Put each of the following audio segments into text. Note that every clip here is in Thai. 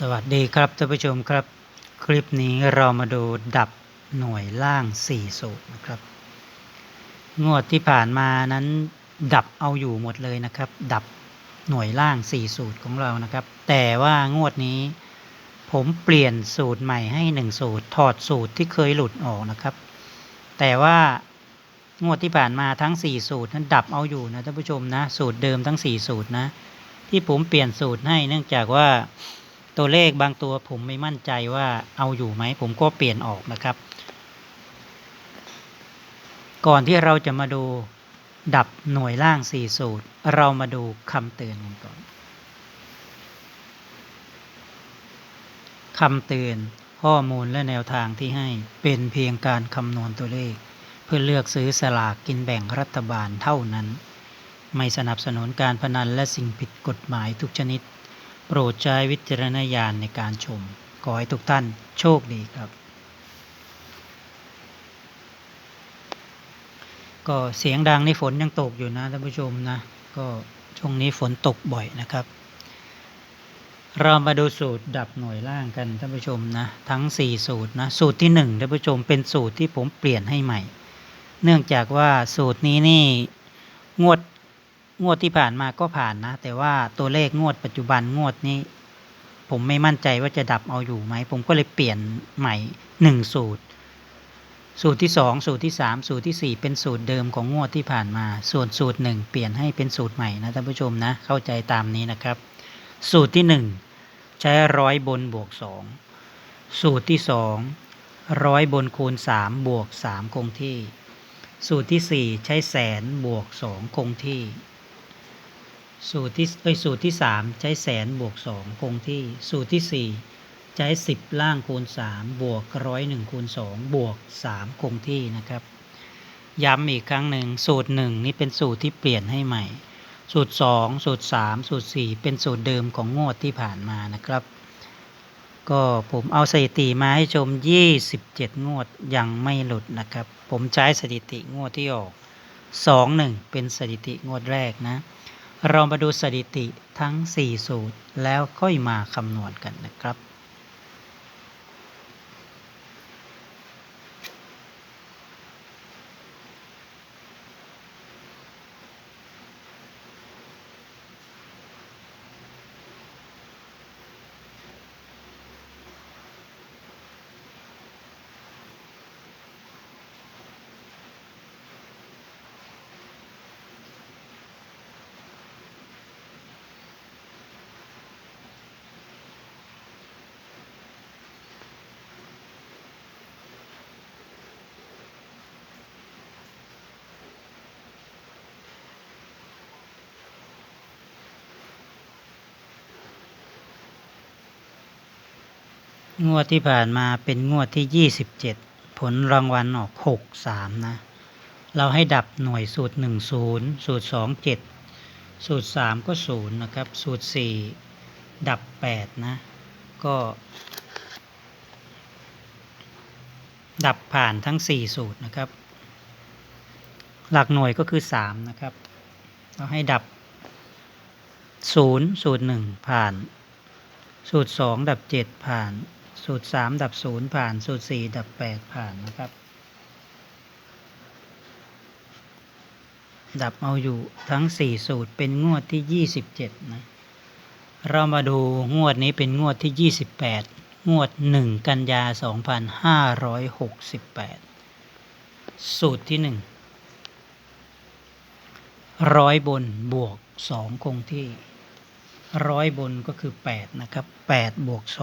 สวัสดีครับท่านผู้ชมครับ คลิปนี้เรามาดูดับหน่วยล่าง 4 สูตรนะครับ งวดที่ผ่านมานั้นดับเอาอยู่หมดเลยนะครับ ดับหน่วยล่าง 4 สูตรของเรานะครับ แต่ว่างวดนี้ ผมเปลี่ยนสูตรใหม่ให้ 1 สูตร ถอดสูตรที่เคยหลุดออกนะครับ แต่ว่างวดที่ผ่านมาทั้ง 4 สูตรนั้นดับเอาอยู่นะท่านผู้ชมนะสูตรเดิมทั้ง 4 สูตรนะที่ผมเปลี่ยนสูตรให้เนื่องจากว่า ตัวเลขบางตัวผมไม่มั่นใจว่าเอาอยู่ไหม ผมก็เปลี่ยนออกนะครับ ก่อนที่เราจะมาดูดับหน่วยล่าง 4 สูตร เรามาดูคำเตือนกันก่อนคำเตือนข้อมูลและแนวทางที่ให้เป็นเพียงการคำนวณตัวเลข เพื่อเลือกซื้อสลากกินแบ่งรัฐบาลเท่านั้น ไม่สนับสนุนการพนันและสิ่งผิดกฎหมายทุกชนิด โปรดใช้วิจารณญาณในการชม ขอให้ทุกท่านโชคดีครับ ก็เสียงดังในฝนยังตกอยู่นะท่านผู้ชมนะ ก็ช่วงนี้ฝนตกบ่อยนะครับ เรามาดูสูตรดับหน่วยล่างกันท่านผู้ชมนะทั้ง 4 สูตรนะสูตรที่1ท่านผู้ชมเป็นสูตรที่ผมเปลี่ยนให้ใหม่ เนื่องจากว่าสูตรนี้นี่งวด งวดที่ผ่านมาก็ผ่านนะ แต่ว่าตัวเลขงวดปัจจุบันงวดนี้ ผมไม่มั่นใจว่าจะดับเอาอยู่ไหม ผมก็เลยเปลี่ยนใหม่หนึ่งสูตร สูตรที่สองสูตรที่สามสูตรที่สี่เป็นสูตรเดิมของงวดที่ผ่านมา ส่วนสูตรหนึ่งเปลี่ยนให้เป็นสูตรใหม่นะท่านผู้ชมนะ เข้าใจตามนี้นะครับ สูตรที่หนึ่งใช้ร้อยบนบวกสองสูตรที่สองร้อยบนคูณสามบวกสามคงที่ สูตรที่สี่ใช้แสนบวกสองคงที่ สูตรที่เอ้ยสูตรที่สามใช้แสนบวกสองคงที่สูตรที่สี่ใช้สิบล่างคูณสามบวกร้อยหนึ่งคูณสองบวกสามคงที่นะครับ ย้ำอีกครั้งหนึ่งสูตรหนึ่งนี่เป็นสูตรที่เปลี่ยนให้ใหม่ สูตรสองสูตรสามสูตรสี่เป็นสูตรเดิมของงวดที่ผ่านมานะครับ ก็ผมเอาสถิติมาให้ชม 27 งวดยังไม่หลุดนะครับ ผมใช้สถิติงวดที่ออก 21 เป็นสถิติงวดแรกนะ เรามาดูสถิติทั้ง 4 สูตรแล้วค่อยมาคำนวณกันนะครับ งวดที่ผ่านมาเป็นงวดที่27ผลรางวัลออก63นะ เราให้ดับหน่วยสูตร10สูตร27สูตร3ก็0นย์นะครับ สูตร4ดับ8นะ ก็ ดับผ่านทั้ง4สูตรนะครับ หลักหน่วยก็คือ3นะครับ เราให้ดับ0สูตร1ผ่าน สูตร2ดับ7ผ่าน สูตร3ดับ0ผ่าน สูตร4ดับ8ผ่านนะครับ ดับเอาอยู่ทั้ง4สูตรเป็นงวดที่27นะ เรามาดูงวดนี้เป็นงวดที่28งวด1กันยา2568สูตรที่1ร้อยบนบวก2คงที่ร้อยบนก็คือ8นะครับ8บวก2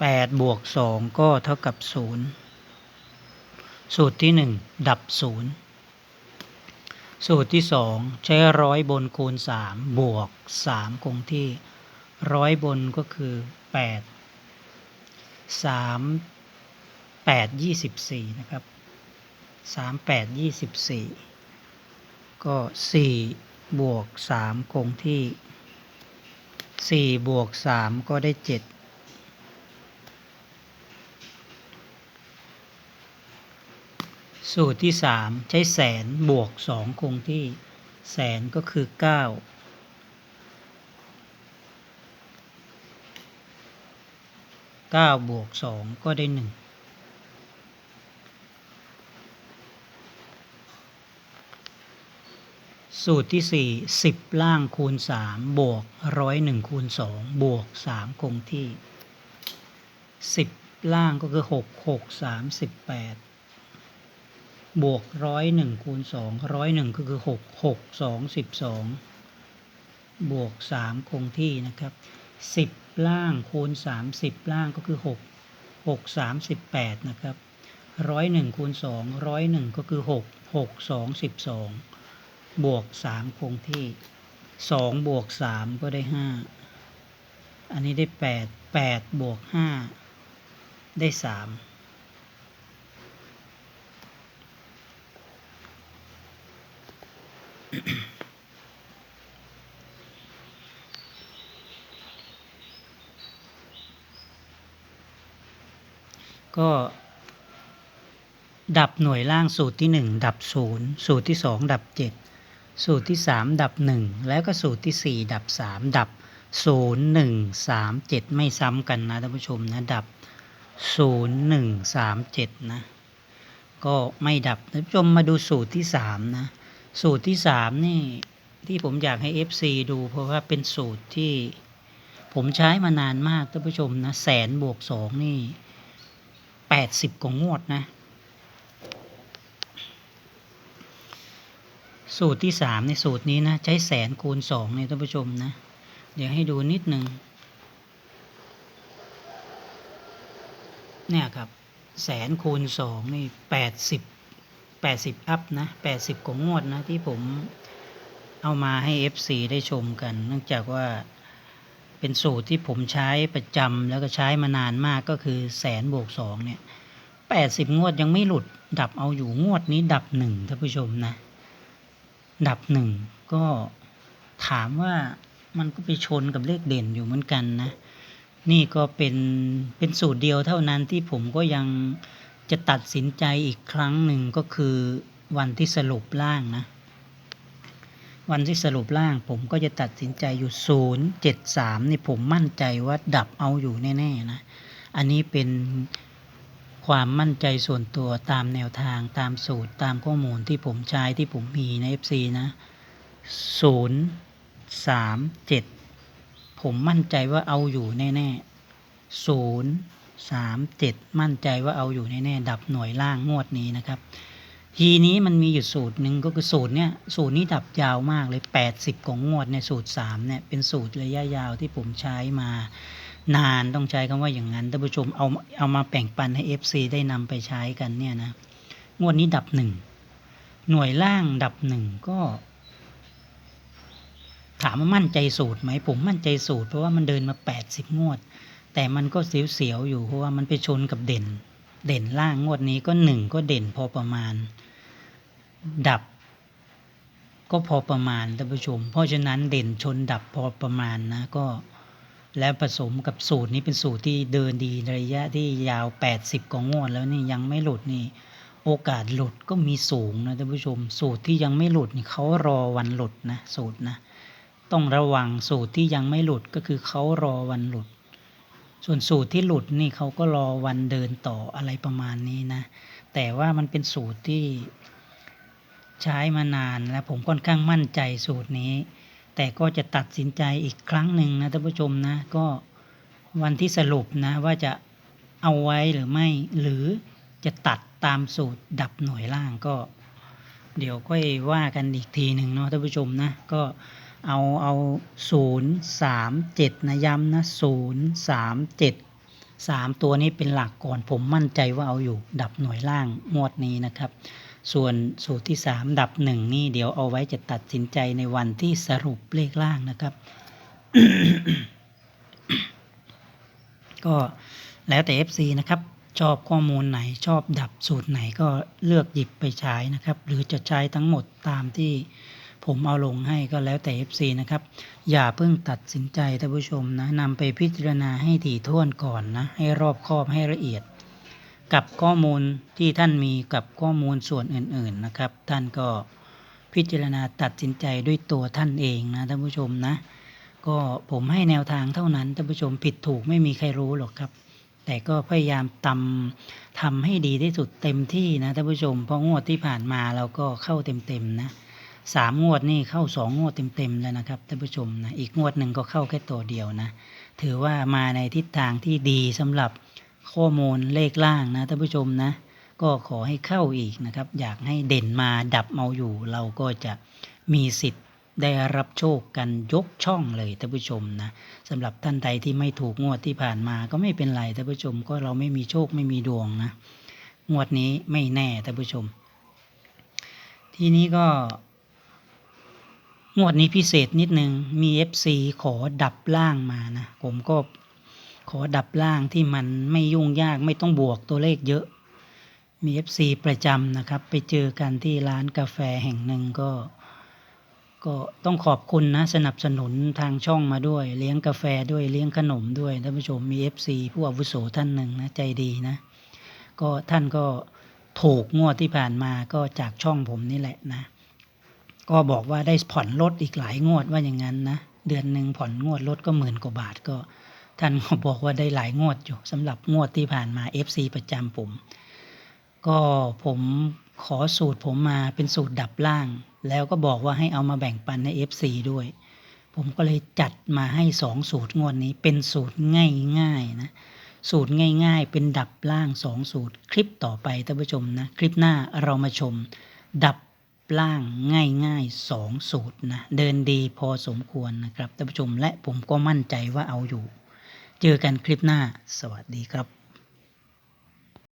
8บวก2ก็เท่ากับ 0 สูตรที่ 1 ดับ 0 สูตรที่ 2 ใช้ร้อยบนคูณ 3 บวก 3 คงที่ร้อยบนก็คือ 8 3 8 24 นะครับ 3 8 24 ก็ 4 บวก 3 คงที่ 4 บวก 3 ก็ได้ 7 สูตรที่สามใช้แสนบวกสองคงที่ แสนก็คือ9าบวกสองก็ได้หนึ่งสูตรที่สี่สิบล่างคูณสามบวกร้อยหนึ่งคูณสองบวกสามคงที่สิบล่างก็คือหกหกสามสิบแปด บวกร้อยหนึ่งคูณสองร้อยหนึ่งก็คือหกหกสองสิบสองบวกสามคงที่นะครับสิบล่างคูณสามสิบล่างก็คือหกหกสามสิบแปดนะครับร้อยหนึ่งคูณสองร้อยหนึ่งก็คือหกหกสองสิบสองบวกสามคงที่สองบวกสามก็ได้ห้าอันนี้ได้แปดแปดบวกห้าได้สาม ก็ ดับหน่วยล่างสูตรที่หนึ่งดับศูนย์สูตรที่สองดับเจ็ดสูตรที่สามดับหนึ่งแล้วก็สูตรที่สี่ดับสามดับศูนย์หนึ่งสามเจ็ดไม่ซ้ำกันนะท่านผู้ชมนะดับศูนย์หนึ่งสามเจ็ดนะ ก็ไม่ดับท่านผู้ชมมาดูสูตรที่สามนะ สูตรที่สามนี่ที่ผมอยากให้ FC ดู เพราะว่าเป็นสูตรที่ผมใช้มานานมากท่านผู้ชมนะแสนบวกสองนี่แปดสิบกว่างวดนะ สูตรที่สามในสูตรนี้นะ ใช้แสนคูณสองเนี่ยท่านผู้ชมนะ เดี๋ยวให้ดูนิดหนึ่งเนี่ยครับ แสนคูณสองนี่แปดสิบ แปดสิบอัพนะแปดสิบกว่างวดนะ ที่ผมเอามาให้ FC ได้ชมกัน เนื่องจากว่าเป็นสูตรที่ผมใช้ประจำแล้วก็ใช้มานานมากก็คือแสนบวกสองเนี่ยแปงวดยังไม่หลุด ดับเอาอยู่งวดนี้ดับหนึ่งท่านผู้ชมนะ ดับหนึ่งก็ถามว่ามันก็ไปชนกับเลขเด่นอยู่เหมือนกันนะ นี่ก็เป็นเป็นสูตรเดียวเท่านั้นที่ผมก็ยัง จะตัดสินใจอีกครั้งหนึ่งก็คือวันที่สรุปล่างนะ วันที่สรุปล่างผมก็จะตัดสินใจอยู่ศูนย์เจ็ดสามนี่ผมมั่นใจว่าดับเอาอยู่แน่ๆนะ อันนี้เป็นความมั่นใจส่วนตัวตามแนวทางตามสูตรตามข้อมูลที่ผมใช้ที่ผมมีใน FC นะศูนย์สามเจ็ดผมมั่นใจว่าเอาอยู่แน่ๆศูนย์ สามเจ็ดมั่นใจว่าเอาอยู่แน่ๆดับหน่วยล่างงวดนี้นะครับ ทีนี้มันมีอยู่สูตรหนึ่งก็คือสูตรเนี้ยสูตรนี้ดับยาวมากเลย 80 ของงวดในสูตร3เนี่ยเป็นสูตรระยะยาวที่ผมใช้มานานต้องใช้คำว่าอย่างนั้นท่านผู้ชมเอาเอามาแบ่งปันให้ FC ได้นำไปใช้กันเนี่ยนะงวดนี้ดับหนึ่งหน่วยล่างดับหนึ่งก็ ถามว่ามั่นใจสูตรไหมผมมั่นใจสูตรเพราะว่ามันเดินมา 80 งวด แต่มันก็เสียวๆอยู่เพราะว่ามันไปชนกับเด่น เด่นล่างงวดนี้ก็หนึ่งก็เด่นพอประมาณ ดับ ก็พอประมาณท่านผู้ชม เพราะฉะนั้นเด่นชนดับพอประมาณนะก็แล้วผสมกับสูตรนี้เป็นสูตรที่เดินดีระยะที่ยาว 80กว่างวดแล้วนี่ยังไม่หลุดนี่ โอกาสหลุดก็มีสูงนะท่านผู้ชม สูตรที่ยังไม่หลุดนี่เขารอวันหลุดนะสูตรนะ ต้องระวังสูตรที่ยังไม่หลุดก็คือเขารอวันหลุด ส่วนสูตรที่หลุดนี่เขาก็รอวันเดินต่ออะไรประมาณนี้นะ แต่ว่ามันเป็นสูตรที่ใช้มานานและผมค่อนข้างมั่นใจสูตรนี้ แต่ก็จะตัดสินใจอีกครั้งหนึ่งนะท่านผู้ชมนะ ก็วันที่สรุปนะว่าจะเอาไว้หรือไม่ หรือจะตัดตามสูตรดับหน่วยล่างก็ เดี๋ยวค่อยว่ากันอีกทีหนึ่งเนาะท่านผู้ชมนะก็ เอาเอาศูนย์สามเจ็ดนะย้ำนะศูนย์สามเจ็ดสามตัวนี้เป็นหลักก่อนผมมั่นใจว่าเอาอยู่ดับหน่วยล่างงวดนี้นะครับ ส่วนสูตรที่สามดับหนึ่งนี่เดี๋ยวเอาไว้จะตัดสินใจในวันที่สรุปเลขล่างนะครับ ก็แล้วแต่ FC นะครับชอบข้อมูลไหนชอบดับสูตรไหนก็เลือกหยิบไปใช้นะครับ หรือจะใช้ทั้งหมดตามที่ ผมเอาลงให้ก็แล้วแต่ FC นะครับ อย่าเพิ่งตัดสินใจท่านผู้ชมนะนำไปพิจารณาให้ถี่ถ้วนก่อนนะ ให้รอบคอบให้ละเอียด กับข้อมูลที่ท่านมีกับข้อมูลส่วนอื่นๆนะครับ ท่านก็พิจารณาตัดสินใจด้วยตัวท่านเองนะท่านผู้ชมนะก็ผมให้แนวทางเท่านั้นท่านผู้ชมผิดถูกไม่มีใครรู้หรอกครับ แต่ก็พยายามตำทำให้ดีที่สุดเต็มที่นะท่านผู้ชมเพราะงวดที่ผ่านมาเราก็เข้าเต็มๆนะ สามงวดนี่เข้าสองงวดเต็มๆแล้วนะครับท่านผู้ชมนะอีกงวดหนึ่งก็เข้าแค่ตัวเดียวนะ ถือว่ามาในทิศทางที่ดีสำหรับข้อมูลเลขล่างนะท่านผู้ชมนะ ก็ขอให้เข้าอีกนะครับ อยากให้เด่นมาดับเอาอยู่ เราก็จะมีสิทธิ์ได้รับโชคกันยกช่องเลยท่านผู้ชมนะสำหรับท่านใดที่ไม่ถูกงวดที่ผ่านมาก็ไม่เป็นไรท่านผู้ชมก็เราไม่มีโชคไม่มีดวงนะงวดนี้ไม่แน่ท่านผู้ชม ทีนี้ก็ งวดนี้พิเศษนิดนึง มี FC ขอดับล่างมานะ ผมก็ขอดับล่างที่มันไม่ยุ่งยากไม่ต้องบวกตัวเลขเยอะ มี FC ประจำนะครับ ไปเจอกันที่ร้านกาแฟแห่งหนึ่งก็ ก็ต้องขอบคุณนะ สนับสนุนทางช่องมาด้วย เลี้ยงกาแฟด้วยเลี้ยงขนมด้วยท่านผู้ชมมี FC ผู้อาวุโสท่านหนึ่งนะใจดีนะ ก็ท่านก็ถูกงวดที่ผ่านมาก็จากช่องผมนี่แหละนะ ก็บอกว่าได้ผ่อนรถอีกหลายงวดว่าอย่างนั้นนะ เดือนหนึ่งผ่อนงวดรถก็หมื่นกว่าบาทก็ ท่านก็บอกว่าได้หลายงวดอยู่สำหรับงวดที่ผ่านมา FC ประจำผม ก็ผมขอสูตรผมมาเป็นสูตรดับล่าง แล้วก็บอกว่าให้เอามาแบ่งปันให้ FC ด้วย ผมก็เลยจัดมาให้สองสูตรงวดนี้เป็นสูตรง่ายๆนะสูตรง่ายๆ เป็นดับล่างสองสูตร คลิปต่อไปท่านผู้ชมนะ คลิปหน้าเรามาชม ดับ ล่างง่ายๆสองสูตรนะเดินดีพอสมควรนะครับท่านผู้ชมและผมก็มั่นใจว่าเอาอยู่ เจอกันคลิปหน้าสวัสดีครับ